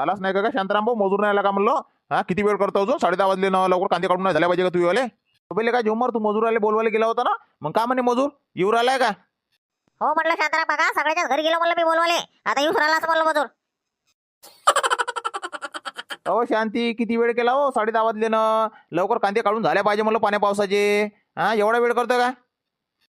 आलाच नाही का शांताराम भाऊ? मजूर नाही आला का म्हणलं? हा किती वेळ करतो अजून? साडे दहा वाजले ना लवकर कांदे काढून नाही झाल्या पाहिजे का तू वाले पहिले काय झुमर तू मजूर बोलवायला गेला होता ना? मग का म्हणे मजूर? येऊ राहिलाय का? हो म्हटलं शांताराम काका सगळ्याच्याच घरी गेलो म्हणलं मी बोलवाले आता येऊन राहिला असं म्हणलं मजूर. अहो शांती किती वेळ केला हो? साडे दहा वाजले ना. लवकर कांदे काढून झाल्या पाहिजे म्हणलं पाण्या पावसाचे. हा एवढा वेळ करतो का?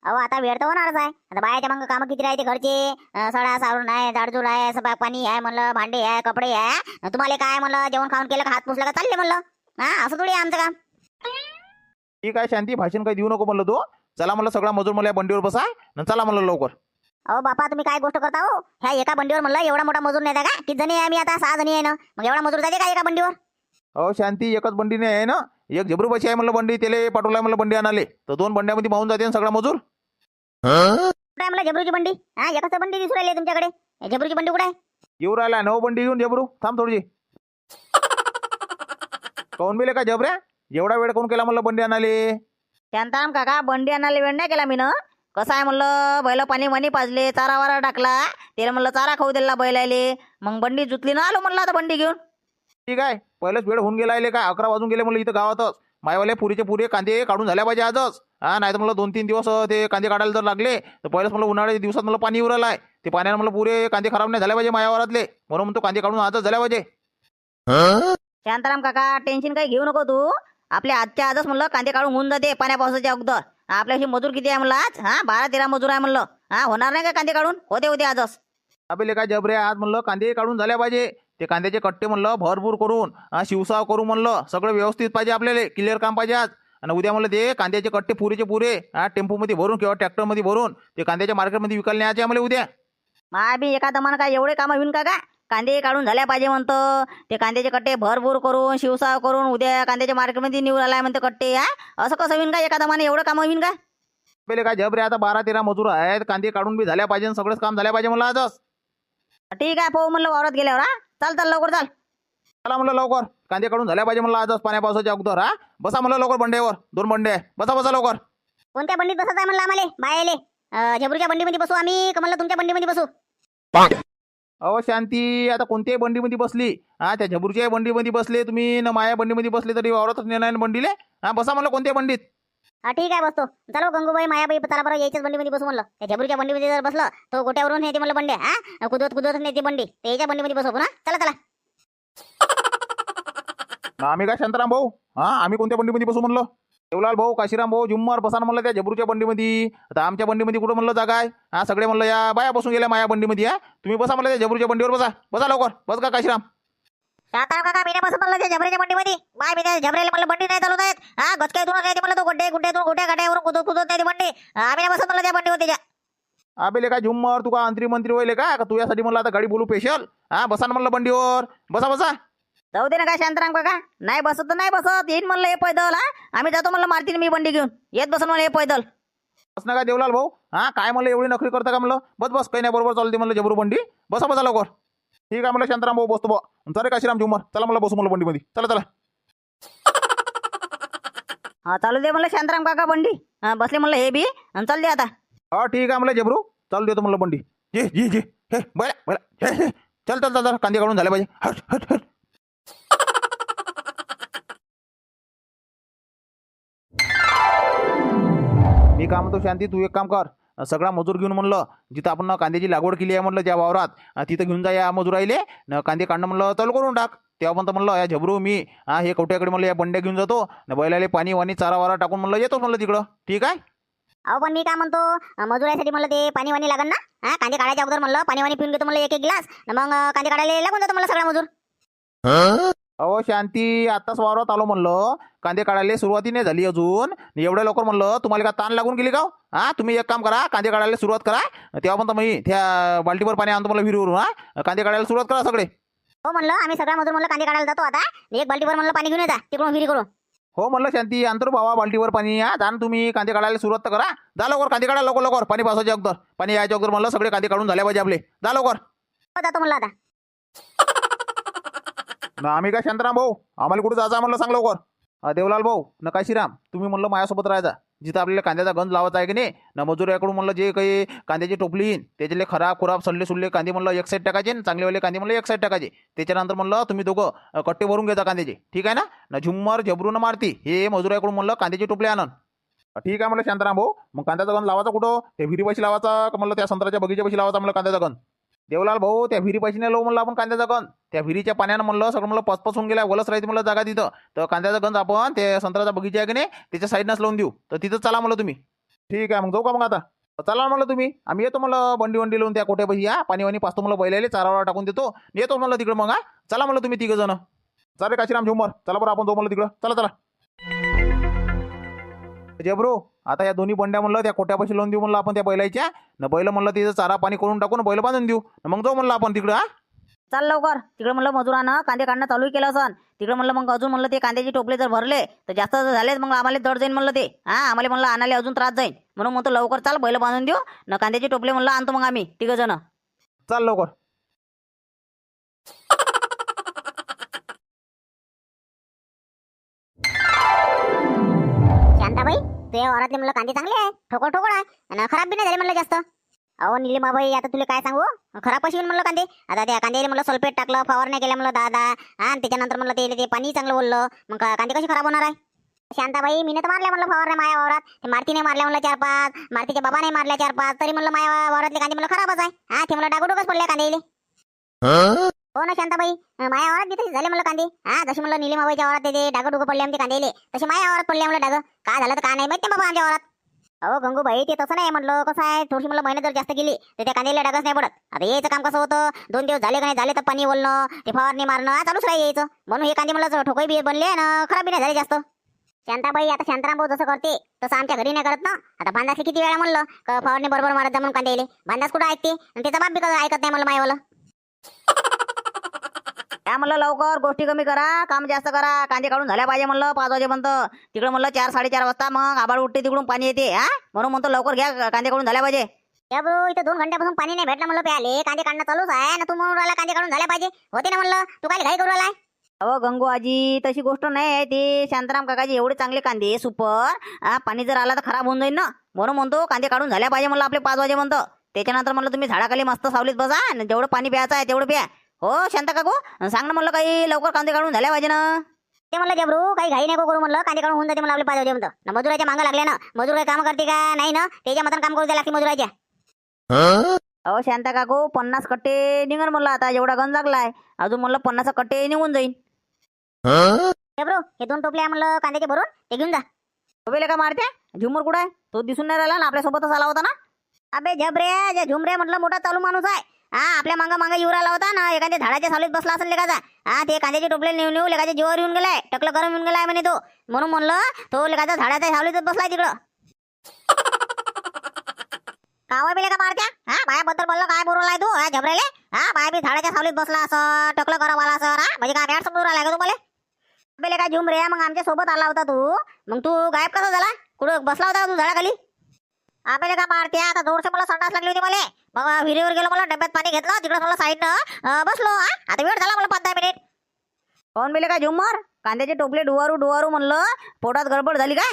अहो आता वेळ तर होणारच आहे. आता बायाच्या मग कामं किती राहते घरचे? सडा सारून आहे झाडझूड आहे स्वयंपाक पाणी आहे म्हणलं भांडे आहे कपडे आहे. तुम्हाला काय म्हणलं जेवण खाऊन केलं हात पुसलं का चालले म्हणलं? हा असं थोडी आमचं काम. ठीक आहे शांती भाषण काही देऊ नको म्हणलं तू. चला म्हणलं सगळा मजूर मला या बंडीवर बसा न चला म्हणलं लवकर. अहो बापा तुम्ही काय गोष्ट करता हो? ह्या एका बंडीवर म्हणलं एवढा मोठा मजूर नाही का? किती जणी आहे आम्ही आता? सहा जणी आहे ना? मग एवढा मजूर जाते का एका बंडीवर? अहो शांती एकच बंडीने आहे ना? एक झबरू बशी आहे म्हणलं बंडी त्याला पाठवलाय म्हणलं बंडी आणाले. तर दोन बंड्यामध्ये माहून जाते ना सगळा मजूर. कुठे मला झबरूची बंडी? हा एकच बंडी दिसू राहिली तुमच्याकडे. हे झबरूची बंडी कुठे आहे? येऊ राहिला नऊ बंडी घेऊन झबरू. थांब थोडीशी. काऊन बिले का झबऱ्या एवढा वेळ कोण केला म्हणलं बंडी आणाले शांताराम काका बंडी आणायला वेळ नाही केला मी ना कसं आहे म्हणलं बैल पाणी मनी पाजले चारा वारा टाकला त्याला म्हणलं चारा खाऊ दिला बैलाले मग बंडी जुतली ना आलो म्हणलं आता बंडी घेऊन. ठीक आहे पहिलेच वेळ होऊन गेला का? अकरा वाजून गेले म्हणलं इथं गावातच. मायवाले पुरीचे पुरे कांदे काढून झाल्या पाहिजे आजच. हा नाही तर म्हणलं दोन तीन दिवस ते कांदे काढायला जर लागले तर पहिलेच म्हणलं उन्हाळ्याच्या दिवसात मला पाणी उरायला आहे ते पाण्यानं म्हणलं पुरे कांदे खराब नाही झाले पाहिजे मायावरातले म्हणून म्हणतो कांदे काढून आजच झाल्या पाहिजे. शांताराम काका टेन्शन काही घेऊ नको तू. आपल्या आजच्या आजच म्हणलं कांदे काढून होऊन जाते पाण्या पावसाच्या अगोदर. आपल्याशी मजूर किती आहे म्हणलं आज? हा बारा तेरा मजूर आहे म्हणलं. हा होणार नाही का कांदे काढून? होते होते आजच. आपले काय जबरे आज म्हणलं कांदे काढून झाल्या पाहिजे. ते कांद्याचे कट्टे म्हणलं भरपूर करून शिवसाव करू म्हणलं. सगळं व्यवस्थित पाहिजे आपल्याला. क्लिअर काम पाहिजे आज. आणि उद्या म्हणलं ते कांद्याचे कट्टे पुरेचे पुरे. हा टेम्पोमध्ये भरून किंवा ट्रॅक्टरमध्ये भरून ते कांद्याच्या मार्केटमध्ये विकायला न्यायचे आम्हाला उद्या. मा बी एका दमानं काय एवढे कामं होईन का का कांदे काढून झाल्या पाहिजे म्हणतो. ते कांद्याचे कट्टे भरभूर करून शिवसाव करून उद्या कांद्याच्या मार्केटमध्ये निवड आलाय म्हणते कट्टे हा? असं कसं होईन का एका दमाने एवढं कामं होईन का पहिले काय जबरे आता बारा तेरा मजूर आहेत. कांदे काढून बी झाल्या पाहिजे आणि सगळंच काम झाल्या पाहिजे म्हणलं आजच. ठीक आहे पाहू म्हणलं वावरात गेल्यावर हा? चाल चाल लवकर चाल. चला म्हणलं लवकर. कांदे काढून झाल्या पाहिजे म्हणलं आजच पाण्या पावसाच्या अगोदर हा? बसा म्हणलं लवकर बंड्यावर दोन बंडे आहे बसा बसा लवकर. कोणत्या बंडीत बसत आहे म्हणलं आम्हाला? बायाले. अं, झबरूच्या बंडीमध्ये बसू आम्ही का म्हणलं तुमच्या बंडीमध्ये बसू? अहो शांती आता कोणत्याही बंडीमध्ये बसली हा? त्या झबूरच्या बंडीमध्ये बसले तुम्ही न माया बंडीमध्ये बसले तरी वावरातच नेणार बंडीले हा? बसा म्हणलं कोणत्या बंडीत. हा ठीक आहे बसतो. चलो गंगूबाई मायाबाई चला बरं यायच्याच बंडीमध्ये बसू म्हणलं. त्या झबरूच्या बंडीमध्ये जर बसलं तो गोट्यावरून नेते म्हणलं बंडे हा? कुदवत कुदवत बंडी ते याच्या बंडीमध्ये बसू पुन्हा चला चला. आम्ही काय शांताराम भाऊ? हा आम्ही कोणत्या बंडीमध्ये बसू म्हणलं? देवलाल भाऊ काशीराम भाऊ जुम्मर बसा ना म्हणलं त्या झबरूच्या बंडीमध्ये आता आमच्या बंडीमध्ये कुठं म्हणलं जागा आहे? हा सगळे म्हणलं या बाया बसून गेल्या माया बंडीमध्ये हा. तुम्ही बसा म्हणलं त्या झबरूच्या बंडीवर बसा. बसा लवकर. बस का काशीराम? शाताराम काका मी म्हणलं त्या बंडीमध्ये बाय मी त्या झबऱ्याला म्हणलं बंडी नाही चालवत आहेत हा गचकाय तुला नाही म्हणलं तो गुड्डे गुड्डे तू गुड्या गाड्यावरून कुदत कुदत नाही ती बंडी आम्ही नाही बसत म्हणलं त्या बंडीवर त्याच्या आबेले काय झुम्मर तुका अंत्री मंत्री होईल का तुझ्यासाठी म्हणलं आता गाडी बोलू स्पेशल हा बसा म्हणलं बंडीवर. बसा बसा. जाऊ दे ना काय शांताराम काका नाही बसत तर नाही बसत. येईन म्हणलं हे पैदल हा? आम्ही जातो म्हणलं मारतीन मी बंडी घेऊन. येत बसन म्हणलं हे पैदल. बस ना काय देवलाल भाऊ? हा? काय म्हणलं एवढी नखरी करता का म्हणलं? बस बस. काही नाही बरोबर चालते म्हणलं जबरू बंडी. बसा बसा लवकर. ठीक आहे म्हणलं शांताराम भाऊ बसतो बा चला काशीराम झुम्मर चला मला बसू म्हणलं बंडीमध्ये. चला चला. हा चालू दे म्हणलं शांताराम काका बंडी. हा बसले म्हणलं हे बी. आणि चाल दे आता. हा ठीक आहे म्हणलं जबरू. चालू देतो म्हणलं बंडी. जे जे जे हे बरं बरं. हे हे. चल चल चल चल. कांदे काढून झाले पाहिजे. हट हट हट. मी काम म्हणतो शांती तू एक काम कर. सगळा मजूर घेऊन म्हणलं जिथं आपण कांद्याची लागवड केली आहे म्हणलं ज्या वावरात तिथं घेऊन जा या मजुराईले. न कांदे काढणं म्हणलं चालू करून टाक. तेव्हा पण तर म्हणलं या झबरू मी हा हे कवट्याकडे म्हणलं या बंड्या घेऊन जातो. न बैलाले पाणी वाणी चारा वारा टाकून म्हणलं येतोच म्हणलं तिकडं. ठीक आहे? अहो पण मी काय म्हणतो मजुरासाठी म्हणलं ते पाणी वाणी लागन ना? हा कांदे काढायच्या अगोदर म्हणलं पाणी वाणी पिऊन घेतो म्हणलं एक एक ग्लास. मग कांदे काढायला लागून जातो मला सगळा मजूर. अहो शांती आत्ताच वावरात आलो म्हणलं. कांदे काढायला सुरुवाती नाही झाली अजून. एवढ्या लवकर म्हणलं तुम्हाला का ताण लागून गेली का हो? हा तुम्ही एक काम करा कांदे काढायला सुरुवात करा. तेव्हा पण तर मी त्या बाल्टीवर पाणी आणतो मला विहिरीवरून हा. कांदे काढायला सुरुवात करा सगळे. हो म्हणलं आम्ही सगळा मजूर म्हणलं कांदे काढायला जातो आता. एक बाल्टीवर म्हणलं पाणी घेऊन येता तिकडून विहिरी करून. हो म्हणलं शांती आणतो रे बाबा बाल्टीवर पाणी. या जा ना तुम्ही कांदे काढायला सुरुवात करा. जा लवकर कांदे काढा लवकर लवकर. पाणी पावसाच्या अगोदर. पाणी यायच्या अगोदर म्हणलं सगळे कांदे काढून झाले पाहिजे आपले. जा लवकर. हो जातो म्हणलं आता. ना आम्ही काय शांतराम भाऊ? आम्हाला कुठं जायचं म्हणलं सांग लवकर. देवलाल भाऊ न काशीराम तुम्ही म्हणलं माझ्यासोबत राहायचा. जिथं आपल्याला कांद्याचा गंज लावायचा आहे की नाही ना मजुराकडून म्हणलं जे काही कांद्याची टोपली येईन त्याच्याले खराब खुराब सल्ले सुल्ले कांदे म्हणलं एक साईड टाकायचे आणि चांगलेवाले कांदे म्हणलं एक साईड टाकायचे. त्याच्यानंतर म्हणलं तुम्ही दोघं कट्टे भरून घेता कांद्याचे. ठीक आहे ना? ना झुम्मर झबरून मारती हे मजुराकडून म्हणलं कांद्याची टोपली आणन. ठीक आहे म्हणलं शांताराम भाऊ. मग कांद्याचा गंज लावायचा कुठं? ते विहिरीपाशी लावायचा का म्हणलं त्या संत्र्याच्या बगीच्यापाशी लावायचा म्हणलं कांद्याचा गंज? देवलाल भाऊ त्या विहिरीपाशी नाही लावू म्हणलं आपण कांद्याचा गंज. त्या विहिरीच्या पाण्यानं म्हणलं सगळं म्हणलं पसपस होऊन गेला वलस राहते म्हणलं जागा तिथं. तर कांद्याचा गंज आपण त्या संत्र्याचा बगीचा आहे की नाही त्याच्या साईडनंच लावून देऊ. तर तिथं चला म्हणलं तुम्ही. ठीक आहे मग जाऊ का मग आता? चला म्हणलं तुम्ही. आम्ही येतो म्हणलं बंडी वंडी लावून त्या कोट्यापाशी या पाणी वाणी पाचतो म्हणलं बैलाले चारावाला टाकून देतो. येतो म्हणलं तिकडं मग हा. चला म्हणलं तुम्ही तिघं जण. चालेल काशीराम झुमर चला बरं आपण जाऊ म्हणलं तिकडं. चला चला. जबरो आता या दोन्ही बंड्या म्हणलं त्या कोट्यापाशी लावून देऊ म्हणलं आपण त्या बैलाच्या. न बैल म्हणलं तिथं चारा पाणी करून टाकून बैल बांधून देऊ. न मग जाऊ म्हणलं आपण तिकडं हा? चाल लवकर. तिकडे म्हणलं मजुरानं कांदे काढणं चालू केलं असन. तिकडे म्हणलं मग अजून म्हणलं ते कांद्याचे टोपले जर भरले तर जास्त जर झाले मग आम्हाला दड जाईन म्हणलं ते. हा आम्हाला म्हणलं आणायला अजून त्रास जाईल म्हणून म्हणतो लवकर चाल बैल बांधून देऊ. न कांद्याचे टोपले म्हणलं आणतो मग आम्ही तिघ जण. चाल लवकर. शांताबाई तुझ्या वावरातले म्हणलं कांदे चांगले आहे ठोकळ ठोकळ आहे आणि खराब बी नाही झाले म्हणलं जास्त. अहो निलिमाबाई आता तुला काय सांगू? खराब कशी म्हणलं कांदे. आता त्या कांद्याला म्हणलं सल्फेट टाकलं फवारण्या केल्या म्हणलं दहा दहा आणि त्याच्यानंतर म्हणलं ते ते पाणी चांगलं बोललं मग का- कांदे कशी खराब होणार आहे? शांताबाई मी तर मारल्या म्हणलं फवारण्या माया वावरात. ते मारतीने मारल्या म्हणलं चार पाच. मारतीच्या बाबाने मारल्या चार पाच. तरी म्हणलं माया वावरातले कांदे म्हणलं खराबच आहे. हा ते मला डागोडोगच पडले कांद्याले. हो ना शांताबाई. माया आवरात बी तशी झाले म्हणलं कांदे. हा जशी म्हणलं निलिमाबाईच्या वावरात ते डागं डुगं पडले आमचे कांदेले. तसे माया आवरात पडले म्हणलं डागं. काय झालं तर काय नाही माहिती बाबा आमच्या वावरात अहो गंगूबाई ते तसं नाही म्हणलं. कसं आहे? थोडीशी मला मेहनत जर जास्त केली तर त्या कांद्याला डागच नाही पडत. आता यायचं काम कसं होतं? दोन दिवस झाले का नाही? झाले तर पाणी ओलणं ते फवारणी मारणं चालूच राही यायचं. म्हणून हे कांदे मला ठोकई बी बनले ना खराब बी नाही झाले जास्त. शांताबाई आता शांताराम भाऊ जसं करते तसं आमच्या घरी नाही करत ना. आता भांदासले किती वेळा म्हणलं फवारणी बरोबर मारत जा म्हणून कांदे येले भांदास कुठं ऐकते? आणि त्याचा बाप बी कसं ऐकत नाही मला मायवाला. त्या म्हणलं लवकर? गोष्टी कमी करा काम जास्त करा. कांदे काढून झाल्या पाहिजे म्हणलं पाच वाजेपर्यंत. तिकडे म्हणलं चार साडेचार वाजता मग आबाळ उठते तिकडून पाणी येते हा? म्हणून म्हणतो लवकर घ्या कांदे काढून झाल्या पाहिजे. या ब्रो इथं दोन घंट्यापासून पाणी नाही भेटलं म्हणलं प्याले. कांदे काढणं चालूच आहे ना तू म्हणून राहिला कांदे काढून झाले पाहिजे. होते ना म्हणलं. तू काय घाई करू राहिलाय? अहो गंगू आजी तशी गोष्ट नाही आहे ती. शांताराम काकाजी एवढे चांगले कांदे सुपर. पाणी जर आला तर खराब होऊन जाईल ना. म्हणून म्हणतो कांदे काढून झाल्या पाहिजे म्हणलं आपले पाच वाजेपर्यंत. त्याच्यानंतर म्हणलं तुम्ही झाडाखाली मस्त सावलीत बसा आणि जेवढं पाणी प्यायचं आहे तेवढं प्या. हो शांत काकू सांग ना म्हणलं काही लवकर कांदे काढून झाल्या पाहिजे ना. ते म्हणलं जबरू काही घाई नको करू म्हणलं कांदे काढून होऊन जाते मला आपले पाच वाजेपर्यंत ना मजुराच्या मागं लागले ना मजूर काही काम करते का? नाही ना त्याच्या मतान काम करू द्या लागते मजुराच्या. अहो शांता काकू पन्नास कट्टे निघन म्हणलं आता एवढा गंज लागलाय. अजून म्हणलं पन्नास कट्टे निघून जाईन. जबरू हे दोन टोपले म्हणलं कांद्याचे भरून ते घेऊन जा. बेले का मारते? झुमर कुठं आहे? तो दिसून नाही राहिला ना आपल्यासोबतच आला होता ना? अबे झबरे झुमरे म्हटलं मोठा चालू माणूस आहे. हा आपल्या मागं मागं येऊ आला होता ना एखाद्या झाडाच्या सावलीत बसला असेल लेखाचा हा ते कांद्याचे टोपले नेऊ नेऊ लेखाच्या जीवावर येऊन गेलाय. टकलं गरम येऊन गेलाय म्हणे तो. म्हणून म्हणलं तो लेखाचा झाडाच्या सावलीतच बसलाय तिकडं. कावा बिले का मारत्या हा बायाबद्दल बोललो काय बोललाय तू? हा झबरेले हा बाया बी झाडाच्या सावलीत बसला असं टकलं गरम आला असं. हा म्हणजे काय बॅट समजून राहिला का तुम्हाला? बेले काय झुमरे मग आमच्यासोबत आला होता तू. मग तू गायब कसा झाला? कुठं बसला होता तू झाडाखाली? आपल्याला का मारते? आता जोरसे मला संडास लागली होती मला. मग विहिरीवर गेलो मला डब्यात पाणी घेतलं तिकडे मला साईडनं बसलो हा. आता वेळ झाला मला पाच दहा मिनिट. कोण मिले का झुमर कांद्याचे टोपले डुवारू डुवारू म्हणलं पोटात गडबड झाली का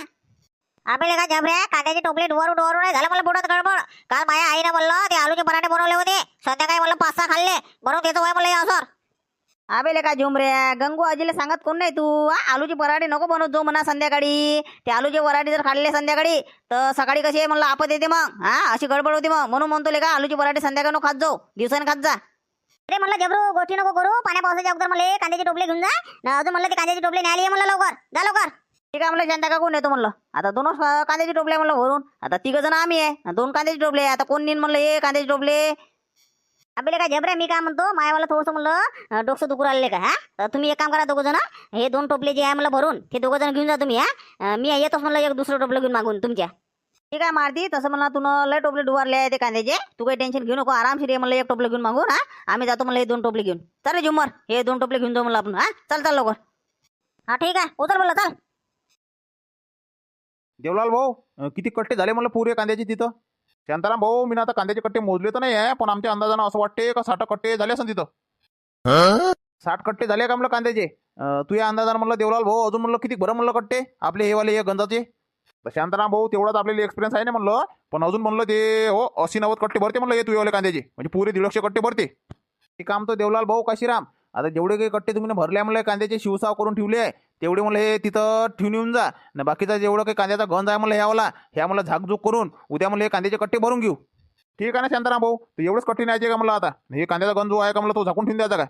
आपल्याला का जबऱ्या कांद्याचे टोपले डुवारू डुवारू नाही झालं मला पोटात गडबड. काल माझ्या आईनं म्हणलं ते आलूचे पराठे बनवले होते. संध्याकाळी मला पाच सहा खाल्ले. बरोबर त्याचं वय मला असर आबेले का झुमऱ्या गंगू आजीला सांगत कोण नाही तू? हा? आलूची पराठे नको बनवत जो म्हणा संध्याकाळी. ते आलूचे पराठे जर खाल्ले संध्याकाळी तर सकाळी कशी आहे म्हणलं आपत येते मग. हा अशी गडबड होती मग. म्हणून म्हणतो का आलूची पराठे संध्याकाळी नको खात जाऊ. दिवसाने खात जा. अरे म्हणलं जबरू गोष्टी नको करू. पाण्या पावसाच्या अगोदर मला कांद्याचे टोपले घेऊन जा. न अजून म्हणलं ते कांद्याचे टोपले न्यायला ये म्हणलं लवकर. जा लवकर. ठीक आहे म्हणलं शांता कोण येतो म्हणलं. आता दोन कांद्याचे टोपले म्हणलं भरून आता तिघ जण आम्ही आहे. दोन कांद्याचे टोपले आता कोण नेईन म्हणलं हे कांद्याचे टोपले. आपले काय जबऱ्या मी काय म्हणतो मायावाला थोडंसं म्हणलं अं, डोकं दुखू राहिले का हा? तुम्ही एक काम करा दोघं जण हे दोन टोपले जे आहे मला भरून ते दोघं जण घेऊन जा तुम्ही हा? मी येतोच म्हणलं एक दुसरं टोपलं घेऊन मागून तुमच्या. ठीक आहे मारती तसं म्हणलं तुला लय टोपले डुवारले आहे ते कांद्याचे. तू काही टेन्शन घेऊ नको आरामशीर ये म्हणलं एक टोपलं घेऊन मागून हा? आम्ही जातो म्हणलं हे दोन टोपले घेऊन. चालेल झुमर हे दोन टोपले घेऊन जाऊ म्हणलं आपण हा? चल चल लवकर. हा ठीक आहे उतर म्हणलं चल. देवलाल भाऊ किती कट्टे झाले मला पुरे कांद्याचे तिथं? शांताराम भाऊ मी आता कांद्याचे कट्टे मोजले तर नाही आहे पण आमच्या अंदाजानं असं वाटते का साठ कट्टे झाले असं तिथं. साठ कट्टे झाले का म्हणलं कांद्याचे? तू या अंदाजानं म्हणलं देवलाल भाऊ अजून म्हणलं किती बरं म्हणलं कट्टे? आपले हे वाले हे गंजाचे. तर शांताराम भाऊ तेवढाच आपल्याला एक्सपिरियन्स आहे ना म्हणलं. पण अजून म्हणलं ते हो अशी नव्वद कट्टे भरते म्हणलं हे तुझ्यावाले कांद्याचे. म्हणजे पुरे दीडशे कट्टे भरते. ते काम तो देवलाल भाऊ काशीराम आता जेवढे काही कट्टे तुम्ही भरले म्हणलं कांद्याचे शिवसाव करून ठेवले आहे तेवढे म्हणलं हे तिथं ठेवून येऊन जा. न बाकीचा जेवढं काही कांद्याचा गंज आहे म्हणलं ह्यावाला ह्या मला झाकझूक करून उद्या म्हणलं हे कांद्याचे कट्टे भरून घेऊ. ठीक आहे ना शांताराम भाऊ? तर एवढंच कट्टे न्यायचे का म्हणलं आता? हे कांद्याचा गंज जो आहे का म्हणलं तो झाकून ठेवून द्यायचा का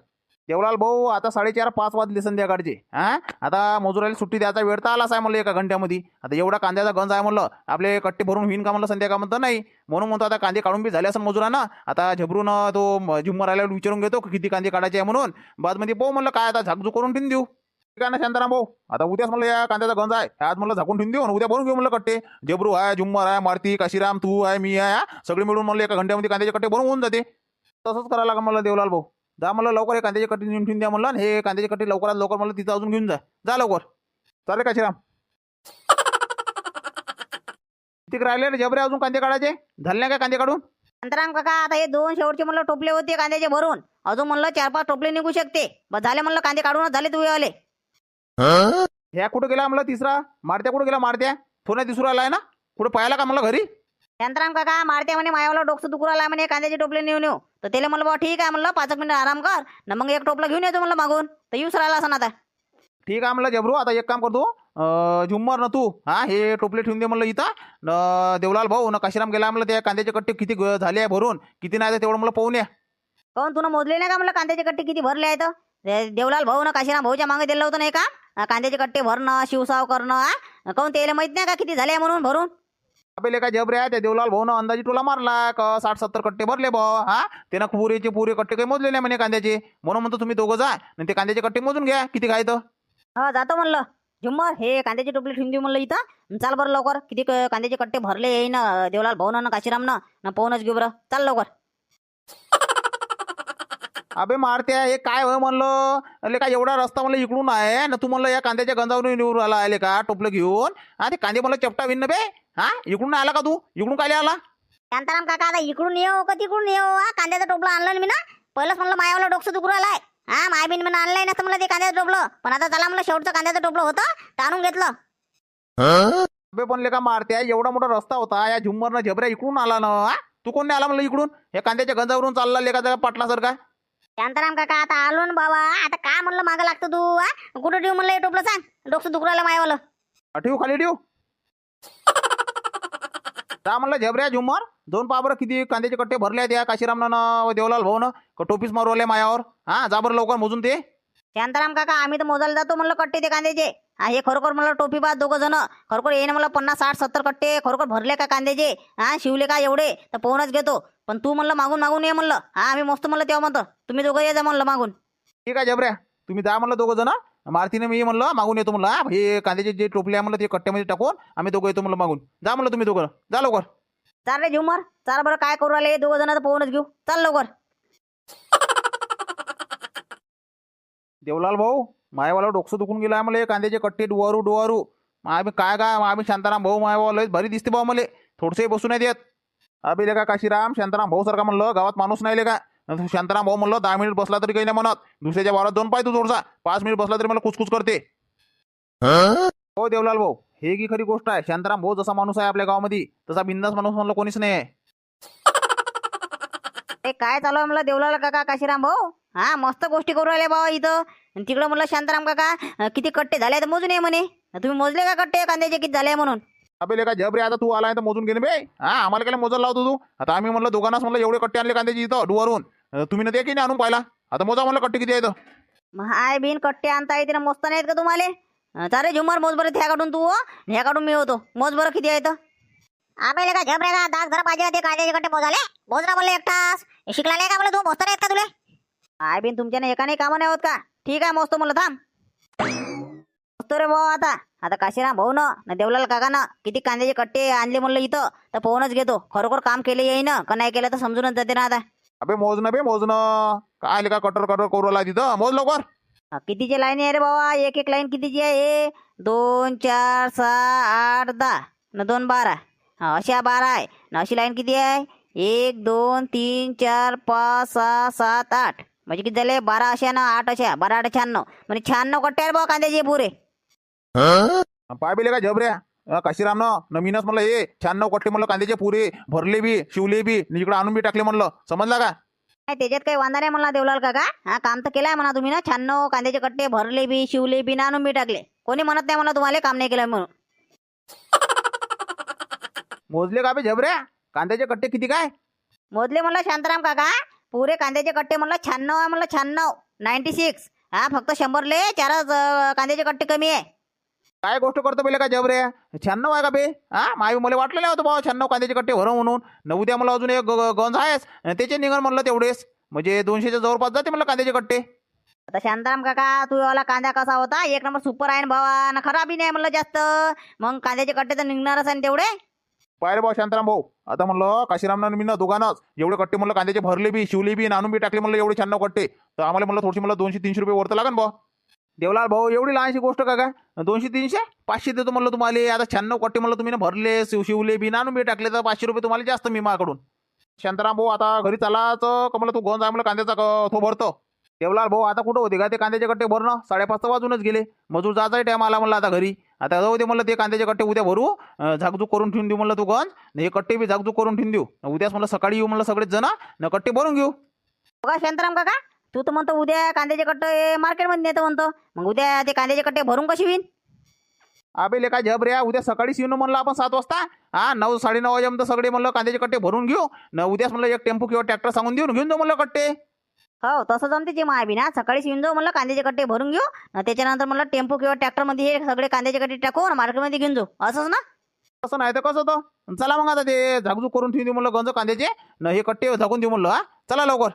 देवलाल भाऊ आता साडेचार पाच वाजले संध्याकाळचे. हा? आता मजुराला सुट्टी द्यायचा वेळ तर आलाच आहे म्हणलं एका घंट्यामध्ये. आता एवढा कांद्याचा गंज आहे म्हणलं. आपले कट्टे भरून होईन का म्हणलं संध्याकाळ म्हणतं? नाही. म्हणून म्हणतो आता कांदे काढून बी झाले असं मजुरांना. आता झबरून तो झुम्मर आल्यावर विचारून घेतो की किती कांदे काढायचे आहे म्हणून. बादमध्ये पाहू म्हणलं काय आता झाकझूक करून ठेवून देऊ. ठीक आहे ना शांताराम भाऊ? आता उद्याच म्हणलं या कांद्याचा गंज आहे. आज म्हणलं झाकून ठेवून देऊ आणि उद्या भरून घेऊ म्हणलं कट्टे. जबरू आहे झुम्मर आहे मारुती काशीराम तू आहे मी आहे सगळे मिळून म्हणलं एका घंट्यामध्ये कांद्याचे कट्टे भरून होऊन जाते. तसंच करायला का म्हणलं देवलाल भाऊ. जा म्हणलं लवकर हे कांद्याचे कट्टे नेऊन ठेवून द्या म्हणलं आणि हे कांद्याचे कट्टे लवकरात लवकर म्हणलं तिथं अजून घेऊन जा. जा लवकर. चालेल काशीराम किती राहिले रे जबरे अजून कांदे काढायचे? झाले नाही का कांदे काढून? शांताराम काका आता हे दोन शेवटचे म्हणलं टोपले होते कांद्याचे भरून. अजून म्हणलं चार पाच टोपले निघू शकते. बस झाले म्हणलं कांदे काढूनच झाले तुझे आले ह्या कुठं गेला म्हणलं तिसरा? मारत्या कुठं गेला मारत्या? तो नाही दिसू राहिला आहे ना? कुठं पाहायला का म्हणलं घरी? शांताराम काका मारते म्हणे? मायावाला डोकं दुखू राहिला म्हणे कांद्याचे टोपले नेऊन येऊ. तर त्याला म्हणलं बा ठीक आहे म्हणलं पाच एक मिनिट आराम कर ना मग एक टोपलं घेऊन येतो म्हणलं मागून. तर येऊच राहिला असं आता. ठीक आहे म्हणलं जबरू आता एक काम करतो. झुम्मर न तू. हा हे टोपले ठेवून दे म्हणलं इथं. न देवलाल भाऊ न काशीराम गेला म्हणलं त्या कांद्याचे कट्टे किती झाले आहे भरून. किती नाही तेवढं मला पाहून या. काऊन तुला मोजले नाही का म्हणलं कांद्याचे कट्टे किती भरले आहेत? देवलाल भाऊ ना काशीराम भाऊच्या मागे दिलं होतं नाही का? कांद्याचे कट्टे भरणं शिवसाव करणं हा? काऊन त्याला माहीत नाही का किती झाले म्हणून भरून? आपले काय जबरे आहे त्या देवलाल भाऊनं अंदाजी टोला मारला का? साठ सत्तर कट्टे भरले बा हा? त्यानं पुरेचे पुरे कट्टे काही मोजले नाही म्हणे कांद्याचे. म्हणून म्हणतो तुम्ही दोघं जा आणि ते कांद्याचे कट्टे मोजून घ्या. किती काय तर? हा जातो म्हणलं. झुम्मर हे कांद्याचे टोपले ठेवून देऊ म्हणलं इथं. चाल बरं लवकर. किती क- कांद्याचे कट्टे भरले येईन देवलाल भाऊनं ना काशीरामनं ना पाहूनच घेऊ बरं. चाल लवकर. अबे मारत्या हे काय होय म्हणलं? अरे काय एवढा रस्ता म्हणलं इकडून आहे ना तू म्हणलं या कांद्याच्या गंजावरून निवडून आला आले का टोपलं घेऊन. हा ते कांदे म्हणलं चपटा विन बे. हा? इकडून आला का तू? इकडून काय आला? शांताराम काका आता इकडून येऊ का तिकडून येऊ? हा कांद्याचं टोपलं आणलं ना मी ना? पहिलंच म्हणलं मायावाला डोकं दुखू राहिलाय. हा माय बिन म्हणून आणलंय नसतं मला ते कांद्याचं टोपलं. पण आता चला म्हणलं शेवटचं कांद्याचं टोपलं होतं तर आणून घेतलं. अबे पण लेका मारत्या एवढा मोठा रस्ता होता या झुम्मरनं झबऱ्या इकडून आला ना हा? तू कोण नाही आला म्हणलं इकडून? या कांद्याच्या गंजावरून चालला लेका त्या पाटलासारखा. शांताराम काका आता आलो ना बाबा आता काय म्हणलं मागं लागतं तू हा? कुठं ठेवू म्हणलं हे टोपलं सांग? डोकं दुखू राहिलं मायावालं. ठेवू खाली ठेवू? का म्हणलं झबऱ्या झुम्मर दोन पा बरं किती कांद्याचे कट्टे भरले आहेत या काशीरामनं देवलाल भाऊनं. का टोपीस मारू आले मायावर? हा जा बरं लवकर मोजून ते. शांताराम काका आम्ही तर मोजायला जातो म्हणलं कट्टे ते कांद्याचे. हा हे खरोखर म्हणलं टोपी बाद दोघं जण. खरोखर येईन म्हणलं पन्नास साठ सत्तर कट्टे खरोखर भरले का कांद्याचे? हा शिवले का एवढे? तर पोहणच घेतो. पण तू म्हणलं मागून मागून ये म्हणलं. हा आम्ही मस्त म्हणलं तेव्हा म्हणतो. तुम्ही दोघं ये जा म्हणलं मागून. ठीक आहे जबऱ्या तुम्ही जा म्हणलं दोघं जण. मारतीने मी म्हणलं मागून येतो म्हणलं हा, कांद्याचे जे टोपले आहे म्हणलं ते कट्ट्यामध्ये टाकून आम्ही दोघं येतो म्हणलं मागून. जा म्हणलं तुम्ही दोघं. जा लवकर. चाल रे झुमर चाल बरं काय करू राहिले? दोघं जण तर पोहणच घेऊ. चाल लवकर. देवलाल भाऊ मायवाला डोकसं दुखून गेलं आहे मला कांद्याचे कट्टे डुवारू डुवारू. मग आम्ही काय काय मग आम्ही शांताराम भाऊ मायवाला भारी दिसते भाऊ मला. थोडसे बसू नाही देत अबे ले का काशीराम शांताराम भाऊ सारखा म्हणलं गावात माणूस नाही का शांताराम भाऊ म्हणलं दहा मिनिट बसला तरी काही नाही म्हणत. दुसऱ्याच्या वावरात दोन पाय तू थोडसा पाच मिनिट बसला तरी मला कुचकुच करते. हो देवलाल भाऊ हे की खरी गोष्ट आहे? शांताराम भाऊ जसा माणूस आहे आपल्या गावामध्ये तसा बिंदास माणूस म्हणलं कोणीच नाही ते काय चालू आहे म्हणलं देवलाल काका काशीराम भाऊ? हा मस्त गोष्टी करू राहिले बाबा इथं. आणि तिकडं म्हणलं शांताराम काका किती कट्टे झाले तर मोजून ये म्हणे. तुम्ही मोजले का कट्टे? कांद्याचे किती झाले म्हणून? अबे का जबरे आता तू आलाय तर मोजून घे ना बे. हा आम्हाला काय मोजायला लावतो तू. आता आम्ही म्हणलं दोघांनाच म्हणलं एवढे कट्टे आणले कांद्याचे इथं डुवारून तुम्ही ना ते की नाही आणून पाहिला? आता मोजा म्हणलं कट्टे किती आहे हाय बिन कट्टे आणता येते ना मोजता नाहीत का तुम्हाला? अं, चालेल झुमर मोज बरं ह्या काढून तू हो. ह्या काढून मी होतो. मोज बरं किती आहे तर आम्ही का का? दास घर पाहिजे ते कांद्याचे कट्टे मोजाले. मोजरा बोलले एक तास. शिकला नाही का म्हणलं तू? मोजता नाहीत का तुले? हाय बिन तुमच्या एका नाही कामं नाही होत का? ठीक आहे मोजतो म्हणलं थांब. मोजतो रे भाऊ आता. आता काशीराम भाऊ ना देवलाल काकानं किती कांद्याचे कट्टे आणले म्हणलं इथं. तर पोहूनच घेतो. खरोखर काम केले येईन. का नाही केलं तर समजूनच जाते ना आता. अबे मोजणं बे मोजणं. काय का कटर कटर करू राहिला तिथं? मोज लवकर. हा, कितीची लाईन आहे रे बाबा? एक एक लाईन कितीची आहे? दोन चार सहा आठ दहा. न दोन बारा. हा अशा बारा आहे. न अशी लाईन किती आहे? एक दोन तीन चार पाच सहा सात आठ. म्हणजे किती झाले? बारा अशा ना आठ अशा. बारा आठ शहाण्णव म्हणजे शहाण्णव कट्टे आहे बाबा कांद्याचे पुरे. पाय बिले का जबऱ्या अं, काशीरामनं नवीनच म्हणलं हे शहाण्णव कट्टे म्हणलं कांद्याचे पुरे भरले बी शिवले बी इकडे आणून बी टाकले म्हणलं. समजला का? त्याच्यात काही वांदा नाही म्हणला देवलाल काका. हा काम तर केलंय म्हणा तुम्ही ना शहाण्णव कांद्याचे कट्टे भरले बी शिवले बी नाणून बी टाकले. कोणी म्हणत नाही मला तुम्हाला काम नाही केलं म्हणून. मोजले का बे झबऱ्या? कांद्याचे कट्टे किती काय? मोजले म्हणलं शांताराम काका. पुरे कांद्याचे कट्टे म्हणलं शहाण्णव आहे म्हणलं शहाण्णव. नाईन्टी सिक्स हा फक्त शंभरले चारच अं, कांद्याचे कट्टे कमी आहे. काय गोष्ट करतो पहिले का जबऱ्या शहाण्णव आहे का बे? हा? मावी मला वाटलेलं होतं बाबा शहाण्णव कांद्याचे कट्टे भरव म्हणून. न उद्या मला अजून एक गंज आहेस. त्याचे निघण म्हणलं तेवढेच. म्हणजे दोनशेच्या जवळपास जाते म्हणलं कांद्याचे कट्टे. आता शांताराम काका तू वाला कांदा कसा होता? एक नंबर सुपर आहे ना भावा. ना खराबी नाही म्हणलं जास्त. मग कांद्याचे कट्टे तर निघणारच आहे ना तेवढे? पाय भाऊ शांताराम भाऊ. आता म्हणलं काशीरामनं मी ना दोघांनाच एवढे कट्टे म्हणलं कांद्याचे भरले बी शिवले बी आणून बी टाकले म्हणलं एवढे शहाण्णव कट्टे. तर आम्हाला म्हणलं थोडीशी मला दोनशे तीनशे रुपये वरतं लागन भाऊ देवलाल भाऊ एवढी लहानशी गोष्ट का काय? दोनशे तीनशे? पाचशे देतो म्हणलं तुम्हाला. आता शहाण्णव कट्टे म्हणलं तुम्ही ना भरले. शिव शिवले बी आणून मी टाकले. तर पाचशे रुपये तुम्हाला जास्त मी माकडून. शांताराम भाऊ आता घरी चालाच का म्हणलं तू गोंद आहे म्हणलं कांद्याचा तो भरतो. देवलाल भाऊ आता कुठं होते का? ते कांद्याचे कट्टे भरणं साडेपाच वाजूनच गेले. मजूर जायचाही टाइम आला म्हणलं आता घरी. आता जाऊ दे म्हणलं ते कांद्याचे कट्टे उद्या भरू. अं, झाकझूक करून ठेवून देऊ म्हणलं तू गंज. हे कट्टे बी झाकझूक करून ठेवून देऊ. उद्याच म्हणलं सकाळी येऊ म्हणलं सगळेच जण. न कट्टे भरून घेऊ. बघा शांताराम काका तू तर म्हणतो उद्या कांद्याचे कट्टे मार्केटमध्ये नेतो म्हणतो. मग उद्या ते कांद्याचे कट्टे भरून कशी होईन? अबे लेका झब रे उद्या सकाळीच येऊन म्हणलं आपण सात वाजता. हा नऊ साडेनऊ वाजेपर्यंत सगळे म्हणलं कांद्याचे कट्टे भरून घेऊ. न उद्याच म्हणलं एक टेम्पो किंवा ट्रॅक्टर सांगून देऊन घेऊन जाऊ म्हणलं कट्टे. हो तसं जमते जे माय ना. सकाळीच येऊन जाऊ म्हणलं कांद्याचे कट्टे भरून घेऊ. न त्याच्यानंतर म्हणलं टेम्पो किंवा ट्रॅक्टरमध्ये हे सगळे कांद्याचे कट्टे टाकून मार्केटमध्ये घेऊन जाऊ. असंच ना? कसं नाही तर कसं होतं? चला मग आता ते झाकझूक करून ठेवून देऊ म्हणलं गंज कांद्याचे. न हे कट्टे झाकून देऊ म्हणलं हा. चला लवकर.